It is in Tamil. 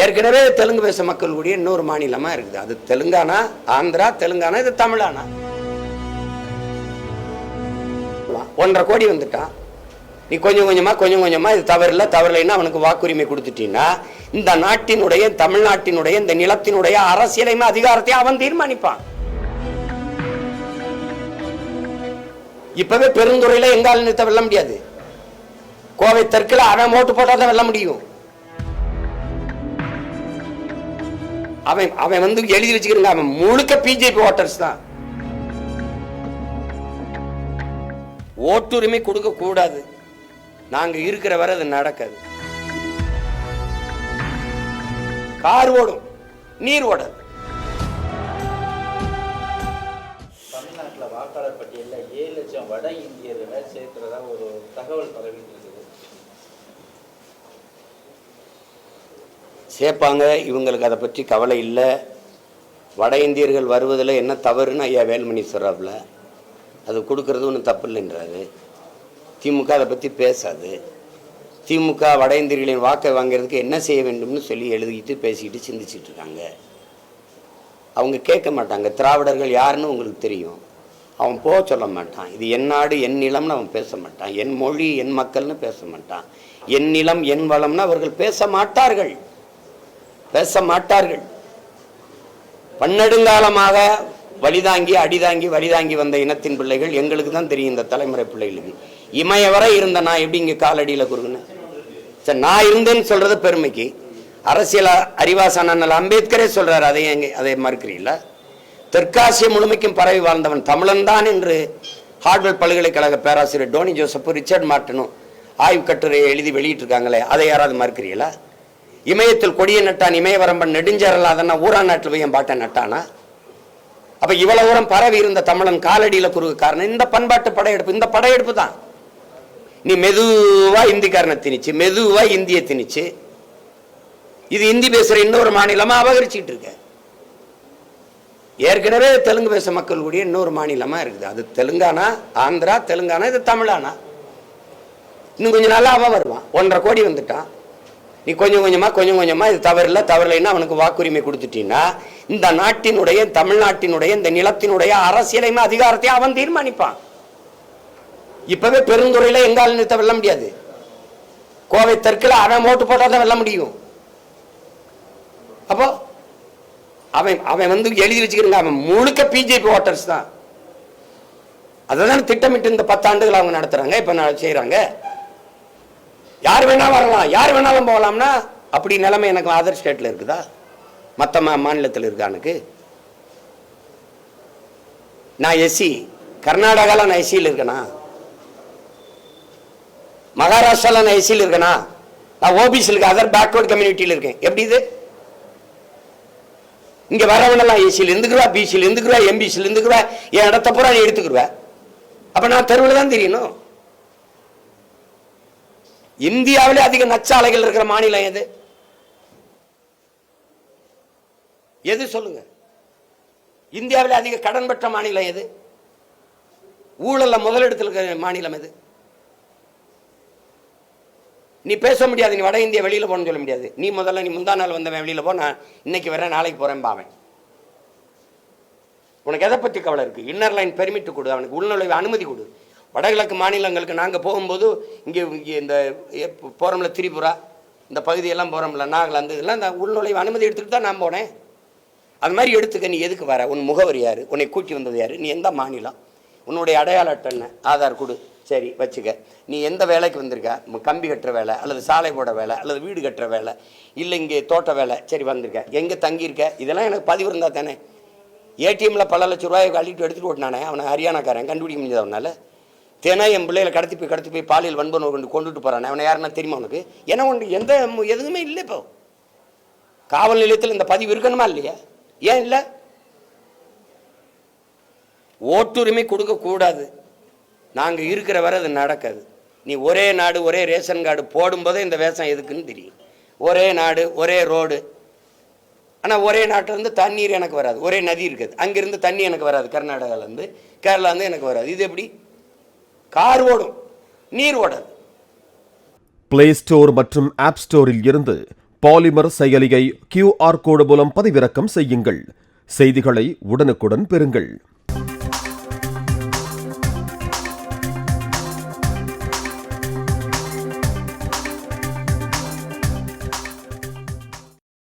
ஏற்கனவே தெலுங்கு பேச மக்கள் கூடிய இன்னொரு மாநிலமா இருக்குது. அது தெலுங்கானா ஆந்திரா தெலுங்கானா இது தமிழானா? ஒன்றரை கோடி வந்துட்டான். நீ கொஞ்சம் கொஞ்சமா கொஞ்சம் கொஞ்சமா இது தவறில்ல தவறில்லைன்னா அவனுக்கு வாக்குரிமை கொடுத்துட்டீங்கன்னா இந்த நாட்டினுடைய தமிழ்நாட்டினுடைய இந்த நிலத்தினுடைய அரசியலைமை அதிகாரத்தை அவன் தீர்மானிப்பான். இப்பவே பெருந்துறையில எங்கால் நிறுத்த வெல்ல முடியாது. கோவை தெற்குல அவன் ஓட்டு போட்டா தான் வெல்ல முடியும். அவன் அவன் வந்து எழுதி வச்சுக்கிறங்க அவன் முழுக்க பிஜேபி ஓட்டர்ஸ் தான். ஓட்டுரிமை கொடுக்க கூடாது. நாங்க இருக்கிற வரை அது நடக்காது. கார் ஓடும் நீர் ஓடாது. தமிழ்நாட்டில் வாக்காளர் பட்டியலில் ஏழு லட்சம் வட இந்தியர்களை சேர்க்கிறதா ஒரு தகவல் பரவிட்டு சேர்ப்பாங்க. இவங்களுக்கு அதை பற்றி கவலை இல்லை. வட இந்தியர்கள் வருவதில் என்ன தவறுன்னு ஐயா வேலுமணி சொல்கிறாப்புல அது கொடுக்கறது ஒன்றும் தப்பு இல்லைன்றாரு. திமுக அதை பற்றி பேசாது. திமுக வட இந்தியர்களின் வாக்கை வாங்கிறதுக்கு என்ன செய்ய வேண்டும்னு சொல்லி எழுதிக்கிட்டு பேசிக்கிட்டு சிந்திச்சுட்டு இருக்காங்க. அவங்க கேட்க மாட்டாங்க. திராவிடர்கள் யாருன்னு உங்களுக்கு தெரியும். அவன் போக சொல்ல மாட்டான். இது என் நாடு என் நிலம்னு அவன் பேச மாட்டான். என் மொழி என் மக்கள்னு பேச மாட்டான். என் நிலம் என் வளம்னு அவர்கள் பேச மாட்டார்கள். பேச மாட்டார்கள். பன்னெடுங்காலமாக வழிதாங்கி அடிதாங்கி வழிதாங்கி வந்த இனத்தின் பிள்ளைகள் எங்களுக்கு தான் தெரியும் இந்த தலைமுறை பிள்ளைகளுக்கு. இமய வரை இருந்த நான் எப்படி இங்கே காலடியில் குறுகுனேன்? சரி நான் இருந்தேன்னு சொல்கிறது பெருமைக்கு. அரசியல் அறிவாசன் அண்ணல் அம்பேத்கரே சொல்கிறார் அதை எங்கே அதை மறுக்கிறீங்களா தெற்காசிய முழுமைக்கும் பரவி வாழ்ந்தவன் தமிழன் தான் என்று ஹார்ட்வேர் பல்கலைக்கழக பேராசிரியர் டோனி ஜோசப் ரிச்சர்ட் மார்ட்டனும் ஆய்வு கட்டுரையை எழுதி வெளியிட்டிருக்காங்களே அதை யாராவது மறுக்கிறீங்களா இமயத்தில் கொடிய நட்டான் இமயவரம்பன் நெடுஞ்சரலாதன்னா ஊரா நாட்டில் போய் என் பாட்டை நட்டானா? அப்போ இவ்வளவு தூரம் பரவி இருந்த தமிழன் காலடியில குறுக்கு காரணம். இந்த பண்பாட்டு படையெடுப்பு இந்த படையெடுப்பு தான். நீ மெதுவாக இந்திக்காரனை திணிச்சு மெதுவாக இந்தியை திணிச்சு இது இந்தி பேசுகிற இன்னொரு மாநிலமாக அபகரிச்சுட்டு இருக்க. ஏற்கனவே தெலுங்கு பேச மக்கள் கூடிய இன்னொரு மாநிலமாக இருக்குது. அது தெலுங்கானா ஆந்திரா தெலுங்கானா இது தமிழானா? இன்னும் கொஞ்சம் நாளாக அவன் வருவான். ஒன்றரை கோடி வந்துட்டான். நீ கொஞ்சம் கொஞ்சமாக கொஞ்சம் கொஞ்சமாக இது தவறில்ல தவறில்லைன்னா அவனுக்கு வாக்குரிமை கொடுத்துட்டீங்கன்னா இந்த நாட்டினுடைய தமிழ்நாட்டினுடைய இந்த நிலத்தினுடைய அரசியலையுமே அதிகாரத்தை அவன் தீர்மானிப்பான். இப்பவே பெருந்துறையில் எங்கால் நிறுத்த வெல்ல முடியாது. கோவை தெற்கில் அவன் ஓட்டு போட்டால் தான் வெல்ல முடியும். அப்போ அவன் அவன் வந்து எழுதி வச்சுக்கிறங்க அவன் முழுக்க பிஜேபி ஓட்டர்ஸ் தான். அதை தான் திட்டமிட்டு இந்த பத்தாண்டுகள் அவங்க நடத்துகிறாங்க இப்போ நான் செய்கிறாங்க யார் வேணாலும் வரலாம் யார் வேணாலும் போகலாம்னா அப்படி நிலைமை எனக்கு அதர் ஸ்டேட்டில் இருக்குதா? மற்ற மா மாநிலத்தில் இருக்கானுக்கு நான் எஸ்சி கர்நாடகாவில் நான் எஸ்சியில் இருக்கேனா? மகாராஷ்டிராவில் நான் எஸ்சியில் இருக்கேனா? நான் ஓபிசியில் இருக்கேன் அதர் பேக்வர்ட் கம்யூனிட்டியில் இருக்கேன். எப்படி இது? இங்கே வரவனெல்லாம் ஏசியில் இருந்துக்குவா பிசியில் இருந்துக்குவா எம்பிசியில் இருந்துக்குவா என் இடத்த பூரா நீ எடுத்துக்கிடுவ அப்போ நான் தெருவில் தான் தெரியணும். இந்தியாவிலே அதிக நச்சாலைகள் இருக்கிற மாநிலம் எது? எது சொல்லுங்க? இந்தியாவில் அதிக கடன் பெற்ற மாநிலம் எது? ஊழல்ல முதலிடத்தில் இருக்கிற மாநிலம் எது? நீ பேச முடியாது நீ வட இந்தியா வெளியில் போன்னு சொல்ல முடியாது. நீ முதல்ல நீ முந்தா நாள் வந்தவன் வெளியில் போ நான் இன்னைக்கு வரேன் நாளைக்கு போறேன் பாவன் உனக்கு எதை பற்றி கவலை இருக்கு? இன்னர் லைன் பெர்மிட் கொடு அவனுக்கு உள்நுழைவு அனுமதி கொடு. வடகிழக்கு மாநிலங்களுக்கு நாங்கள் போகும்போது இங்கே இங்கே இந்த போகிறோம்ல திரிபுரா இந்த பகுதியெல்லாம் போறோம்ல நாகாலாந்து இதெல்லாம் இந்த உள்நுழைவு அனுமதி எடுத்துகிட்டு தான் நான் போனேன். அது மாதிரி எடுத்துக்க நீ எதுக்கு வர? உன் முகவர் யார்? உன்னை கூட்டி வந்தது யார்? நீ எந்த மாநிலம்? உன்னுடைய அடையாள அட்டை என்ன? ஆதார் கொடு. சரி வச்சுக்க. நீ எந்த வேலைக்கு வந்திருக்க? கம்பி கட்டுற வேலை அல்லது சாலை போட வேலை அல்லது வீடு கட்டுற வேலை இல்லை இங்கே தோட்ட வேலை சரி வந்திருக்க. எங்கே தங்கியிருக்க? இதெல்லாம் எனக்கு பதிவு இருந்தால் தானே. ஏடிஎம்மில் பல லட்ச ரூபாயை கழிட்டு எடுத்துகிட்டு ஓட்டினானே அவனை ஹரியானாக்காரன் கண்டுபிடிக்க முடிஞ்சது அவனால் தினம் என் பிள்ளைகளை கடத்தி போய் கடத்தி போய் பாலியல் வன்புணர்வு கொண்டு கொண்டுட்டு போகிறான் அவனை யாருன்னா தெரியுமா உனக்கு? ஏன்னா உனக்கு எந்த எதுவுமே இல்லை இப்போ. காவல் நிலையத்தில் இந்த பதிவு இருக்கணுமா இல்லையா? ஏன் இல்லை? ஓட்டுரிமை கொடுக்கக்கூடாது நாங்கள் இருக்கிற வரை அது நடக்காது. நீ ஒரே நாடு ஒரே ரேஷன் கார்டு போடும்போதே இந்த வேஷம் எதுக்குன்னு தெரியும். ஒரே நாடு ஒரே ரோடு. ஆனால் ஒரே நாட்டிலேருந்து தண்ணீர் எனக்கு வராது. ஒரே நதி இருக்குது. அங்கேருந்து தண்ணி எனக்கு வராது. கர்நாடகாவிலேருந்து கேரளாலேருந்து எனக்கு வராது. இது எப்படி? கார் ஓடும் நீர் ஓடாது. பிளே ஸ்டோர் மற்றும் ஆப் ஸ்டோரில் இருந்து பாலிமர் செயலியை கியூஆர் கோடு மூலம் பதிவிறக்கம் செய்யுங்கள். செய்திகளை உடனுக்குடன் பெறுங்கள்.